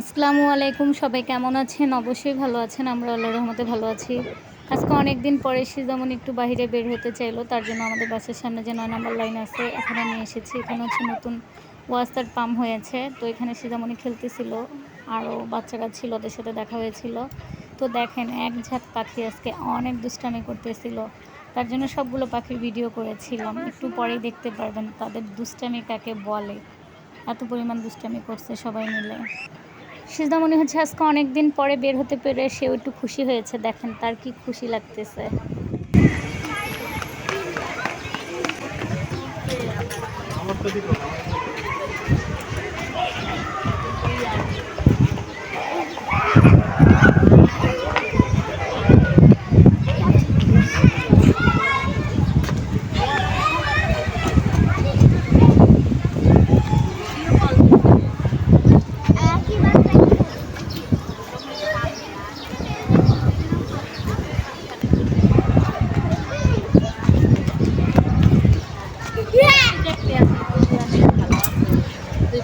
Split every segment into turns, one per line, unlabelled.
আসসালামু আলাইকুম, সবাই কেমন আছেন? অবশ্যই ভালো আছেন, আমরা আল্লাহ রহমতে ভালো আছি। আজকে অনেক দিন পরে যেমন একটু বাইরে বের হতে চাইলো, তার জন্য আমাদের বাসের সামনে যে নয় নাম্বার লাইন আছে, এখানে নিয়ে এসেছি। এখানে হচ্ছে নতুন ওয়াস্তার পাম্প হয়েছে, তো এখানে সিজামণি খেলতেছিল আরও বাচ্চারা ছিল, ওদের সাথে দেখা হয়েছিল। তো দেখেন, এক ঝাঁক পাখি আজকে অনেক দুষ্টামি করতেছিল। তার জন্য সবগুলো পাখির ভিডিও করেছিলাম, একটু পরেই দেখতে পারবেন তাদের দুষ্টামি কাকে বলে, এত পরিমাণ দুষ্টামি করছে সবাই মিলে। মনে হচ্ছে আজকে অনেক দিন পরে বের হতে পেরে সেও একটু খুশি হয়েছে। দেখেন তার কি খুশি লাগতেছে।
তুই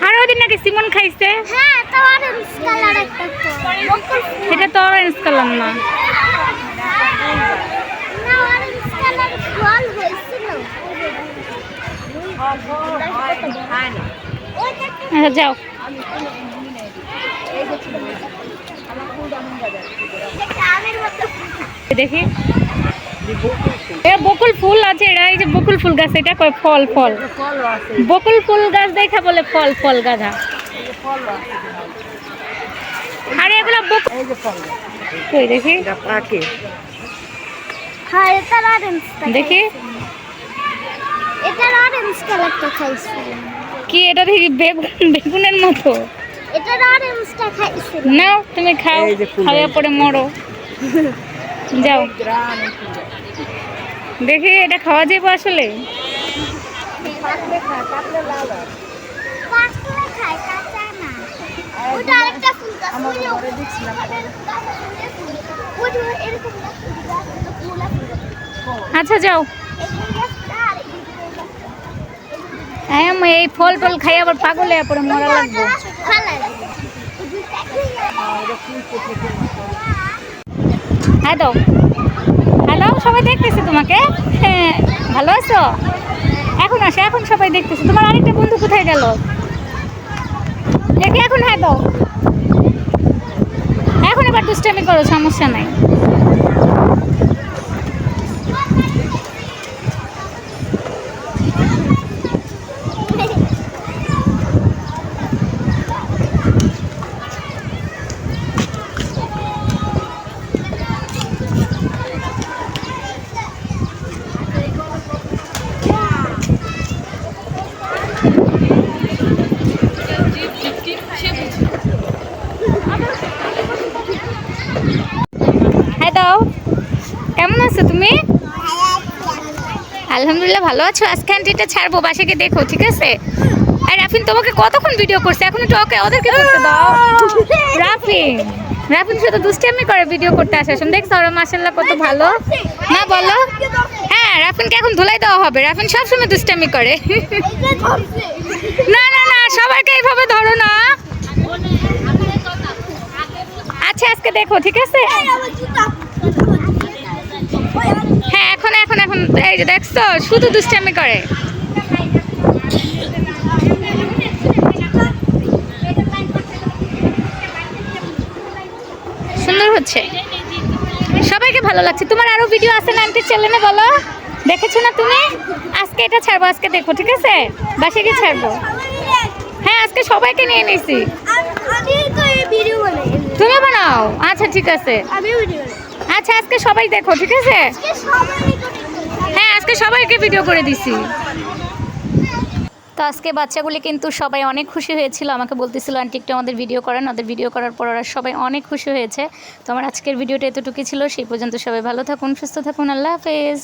আর ওদিন নাকি সিমন খাইছে?
হ্যাঁ তো অরেঞ্জ কালার একটা তো।
এটা তো অরেঞ্জ কালার না।
না অরেঞ্জ কালার ফল
আচ্ছা যাও। দেখি। বকুল ফুল আছে এটা এই যে বকুল ফুল গাছ এটা কয় ফল ফল? বকুল ফুল গাছ দেখা বলে ফল ফল গাধা। আরে এগুলো বকুল
এই যে ফল
কই দেখি।
হ্যাঁ
দেখি
অরেঞ্জ কালারটা
কি এটা দেখি বেগুন বেগুনের মতো?
এটা অরেঞ্জটা খাইছিল
নাও তুমি খাও খাওয়া পরে মরো। যাও দেখি এটা খাওয়া যাবে আসলে
হয়।
আচ্ছা যাও। হ্যাঁ এই ফল টল খাই, আবার পাগল হয়ে পরে মরা লাগবে হ্যাঁ দাও। হ্যালো সবাই দেখতেছে তোমাকে। হ্যাঁ ভালো আছো? এখন আসে, এখন সবাই দেখতেছে। তোমার আরেকটা বন্ধু কোথায় গেল? দেখি এখন হ্যাঁ দাও। এখন এবার দুষ্টামি করো, সমস্যা নাই হ্যাঁ দাও কেমন আছো তুমি? আলহামদুলিল্লাহ, ভালো আছো? আজকে আন্টিটা ছাড়বো, বাসাকে দেখো, ঠিক আছে? আর, রাফিন তোমাকে কতক্ষণ ভিডিও করছে? এখন একটু ওকে, ওদেরকে করতে দাও। রাফিন রাফিন শুধু দুষ্টামি করে ভিডিও করতে আসে। শুন, দেখছ ওরা মাসাল্লাহ কত ভালো। না বলো। হ্যাঁ রাফিনকে এখন ধুলাই দেওয়া হবে। রাফিন সবসময় দুষ্টামি করে। না না না, সবাইকে এইভাবে ধরো না। আচ্ছা আজকে দেখো, ঠিক আছে হ্যাঁ এখন এখন এখন এই যে দেখছ শুধু দুষ্টামি করে। সুন্দর হচ্ছে। সবাইকে ভালো লাগছে। তোমার আরও ভিডিও আছে না আন্টির চ্যানেলে বলো। দেখেছ না তুমি? আজকে এটা ছাড়বো আজকে দেখো ঠিক আছে? বাসে গিয়ে ছাড়বো। হ্যাঁ আজকে সবাইকে নিয়ে নিয়েছি তুমি বানাও? আচ্ছা ঠিক আছে। আচ্ছা আজকে সবাই দেখো ঠিক আছে?
আজকে
সবাইকে ভিডিও করে দিছি। তো আজকে বাচ্চাগুলি কিন্তু সবাই অনেক খুশি হয়েছিল। আমাকে বলতেছিল, আন্টি, একটু আমাদের ভিডিও করেন। ওদের ভিডিও করার পর ওরা সবাই অনেক খুশি হয়েছে। তো আমার আজকের ভিডিওটা এতটুকু ছিল। সেই পর্যন্ত সবাই ভালো থাকুন, সুস্থ থাকুন। আল্লাহ হাফেজ।